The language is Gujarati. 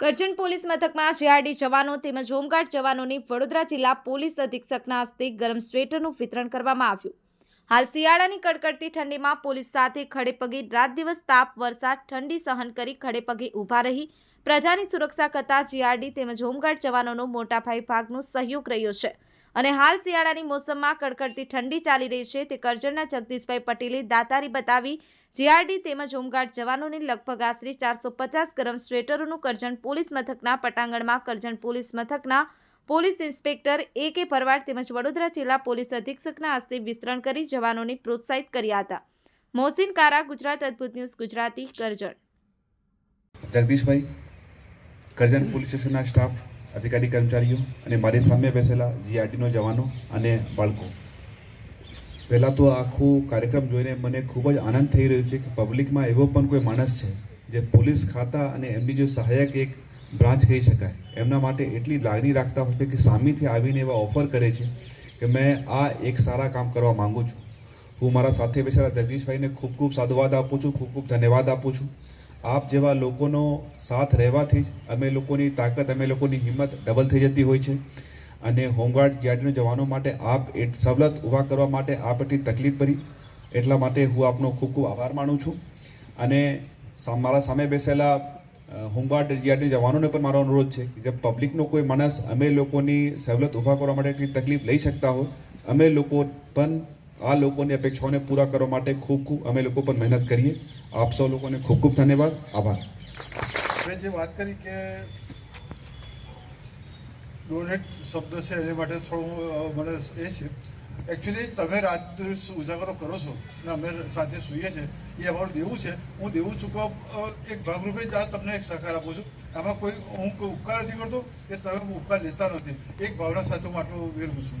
કરજણ પોલીસ મથકમાં જીઆરડી જવાનો તેમજ હોમગાર્ડ જવાનોની વડોદરા જિલ્લા પોલીસ અધિક્ષકના હસ્તે ગરમ સ્વેટરનું વિતરણ કરવામાં આવ્યું. હાલ શિયાળાની કડકડતી ઠંડીમાં પોલીસ સાથે ખડે પગે રાત દિવસ તાપ વરસાદ ઠંડી સહન કરી ખડેપગે ઊભા રહી પ્રજાની સુરક્ષા કરતા જીઆરડી તેમજ હોમગાર્ડ જવાનોનો મોટાભાઈ ભાગનો સહયોગ રહ્યો છે. અને હાલ શિયાળાની મોસમમાં કડકડતી ઠંડી ચાલી રહી છે. તે કરજણના જગદીશભાઈ પટેલે દાતારી બતાવી જીઆરડી તેમજ હોમગાર્ડ જવાનોને લગભગ આશરે ચારસો ગરમ સ્વેટરોનું કરજણ પોલીસ મથકના પટાંગણમાં, કરજણ પોલીસ મથકના police inspector A K Bharwad તેમજ વડોદરા જિલ્લા પોલીસ અધિક્ષકના હસ્તે વિસ્તરણ કરી જવાનોને પ્રોત્સાહિત કર્યા હતા. મોહસિન કારા, ગુજરાત અદ્ભુત ન્યૂઝ, ગુજરાતી કરજણ. જગદીશભાઈ, કરજણ પોલીસ સ્ટેશનના સ્ટાફ અધિકારી કર્મચારીઓ અને મારી સામે બેસેલા જીઆરટીનો જવાનો અને બાળકો. પહેલાં તો આખો કાર્યક્રમ જોઈને મને ખૂબ જ આનંદ થઈ રહ્યો છે કે પબ્લિકમાં એવો પણ કોઈ માણસ છે, જે પોલીસ ખાતા અને એમની જે સહાયક એક બ્રાન્ચ કહી શકાય. એમના માટે એટલી લાગણી રાખતા હોય કે સામેથી આવીને એવા ઓફર કરે છે કે મેં આ એક સારા કામ કરવા માગું છું. હું મારા સાથે બેસેલા જગદીશભાઈને ખૂબ ખૂબ સાધુવાદ આપું છું, ખૂબ ખૂબ ધન્યવાદ આપું છું. આપ જેવા લોકોનો સાથ રહેવાથી જ અમે લોકોની તાકાત, અમે લોકોની હિંમત ડબલ થઈ જતી હોય છે. અને હોમગાર્ડ જીઆરડીના જવાનો માટે આપ એ સવલત ઊભા કરવા માટે આપ એટલી તકલીફ ભરી. એટલા માટે હું આપનો ખૂબ ખૂબ આભાર માનું છું. અને મારા સામે બેસેલા હોમગાર્ડ જીઆરડી જવાનોને પણ મારો અનુરોધ છે કે જે પબ્લિકનો કોઈ માણસ અમે લોકોની સવલત ઊભા કરવા માટે એટલી તકલીફ લઈ શકતા હોય, અમે લોકો પણ આ લોકોની અપેક્ષાઓને પૂરા કરવા માટે ખૂબ ખૂબ અમે લોકો પણ મહેનત કરીએ. આપ સૌ લોકોને ખૂબ ખૂબ ધન્યવાદ. આભાર. મેં જે વાત કરી કે ડોનેટ શબ્દ છે એની માટે થોડું મને એ છે. એકચ્યુઅલી તમે રાત ઉજાગરો કરો છો ને અમે સાથે સૂઈએ છીએ એ અમારું દેવું છે. હું દેવું ચૂકવ એક ભાગરૂપે જ આ તમને એક સહકાર આપું છું. આમાં કોઈ હું ઉપકાર નથી કરતો કે તમે ઉપકાર લેતા નથી. એક ભાવના સાથે હું આટલું વેરવું છું.